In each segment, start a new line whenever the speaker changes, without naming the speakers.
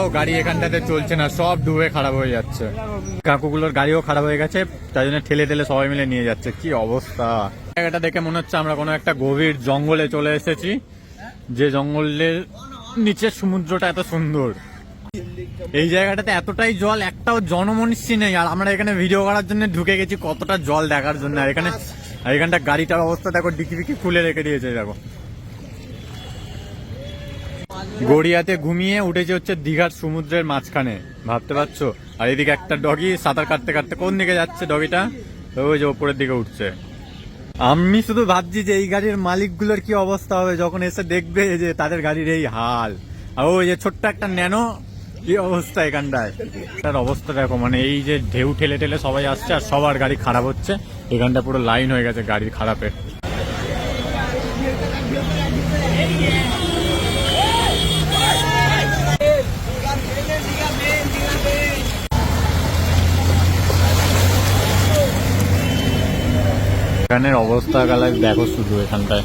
একটাও গাড়ি এখানটাতে চলছে না, সব ডুবে খারাপ হয়ে যাচ্ছে। কাকুগুলোর গাড়িও খারাপ হয়ে গেছে, তাই জন্য ঠেলে ঠেলে সবাই মিলে নিয়ে যাচ্ছে। কি অবস্থা? জায়গাটা দেখে মনে হচ্ছে আমরা কোনো একটা গভীর জঙ্গলে চলে এসেছি, যে জঙ্গলের নিচের সমুদ্রটা এত সুন্দর। এই জায়গাটাতে এতটাই জল, একটাও জনমনীষী নেই। আর আমরা এখানে ভিডিও করার জন্য ঢুকে গেছি, কতটা জল দেখার জন্য। আর এখানে এখানটা গাড়িটার অবস্থা দেখো, ডিকি ফিকি খুলে রেখে দিয়েছে, দেখো। গড়িয়াতে ঘুমিয়ে উঠেছে হচ্ছে দীঘার সমুদ্রের মাঝখানে। ভাবতে পারছ? আর এদিকে একটা ডগি সাঁতার কাটতে কাটতে কোন দিকে যাচ্ছে ডগিটা ওই যে ওপরের দিকে উঠছে। আমি শুধু ভাবছি যে এই গাড়ির মালিকগুলোর কি অবস্থা হবে যখন এসে দেখবে যে তাদের গাড়ির এই হাল। আর ওই যে ছোট্ট একটা ন্যানো, কি অবস্থা এখানটায়? তার অবস্থা দেখো মানে এই যে ঢেউ ঠেলে ঠেলে সবাই আসছে আর সবার গাড়ি খারাপ হচ্ছে। এখানটা পুরো লাইন হয়ে গেছে গাড়ির খারাপে এখানের অবস্থা গালায় দেখো শুধু এখানটায়।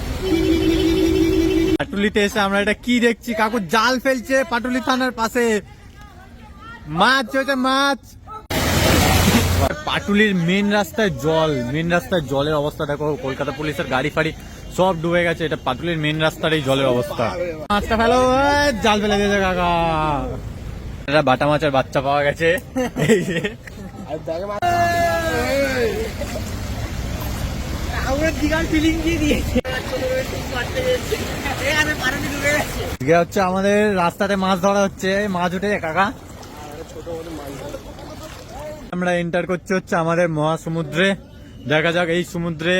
পাটুলিতে এসে আমরা এটা কি দেখছি? কাকু জাল ফেলছে পাটুলি থানার পাশে। মাছ হয়েছে মাছ। পাটুলির মেন রাস্তায় জল মেন রাস্তায় জলের অবস্থা দেখো। কলকাতা পুলিশের গাড়ি ফাড়ি সব ডুবে গেছে। এটা পাটুলির মেন রাস্তার এই জলের অবস্থা। মাছটা ফেলো জাল ফেলে দিয়েছে কাকা। এটা বাটা মাছের বাচ্চা পাওয়া গেছে এই যে
আমরা দীঘার ফিলিং দিয়ে দিয়েছে এখানে পারানি ডুবে গেছে
হচ্ছে আমাদের রাস্তাতে মাছ ধরা হচ্ছে। মাছ উঠে কাকা। আমরা এন্টার করছি হচ্ছে আমাদের মহাসমুদ্রে। দেখা যাক এই সমুদ্রে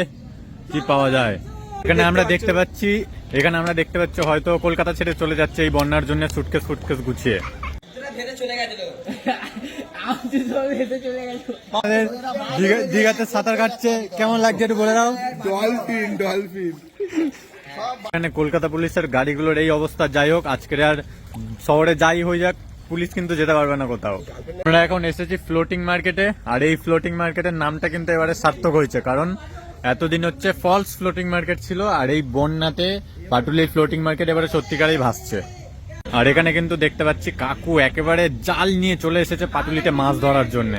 কি পাওয়া যায়। এখানে আমরা দেখতে পাচ্ছি, এখানে আমরা দেখতে পাচ্ছি হয়তো কলকাতা ছেড়ে চলে যাচ্ছে এই বন্যার জন্য সুটকেস ফুটকেস গুছিয়ে। আমাদের দীঘাতে সাঁতার কাটছে। কেমন লাগছে একটু বলে দাও।
ডলফিন ডলফিন
এখানে কলকাতা পুলিশের গাড়িগুলোর এই অবস্থা যাই হোক আজকের আর শহরে যাই হয়ে যাক পুলিশ কিন্তু যেতে পারবে না কোথাও। আমরা এখন এসেছি ফ্লোটিং মার্কেটে আর এই ফ্লোটিং মার্কেটের নামটা কিন্তু এবারে সার্থক হয়েছে কারণ এতদিন হচ্ছে ফলস ফ্লোটিং মার্কেট ছিল আর এই বন্যাতে পাটুলির ফ্লোটিং মার্কেট এবারে সত্যিকারেই ভাসছে। আর এখানে কিন্তু দেখতে পাচ্ছি কাকু একেবারে জাল নিয়ে চলে এসেছে পাতুলিতে মাছ ধরার জন্য।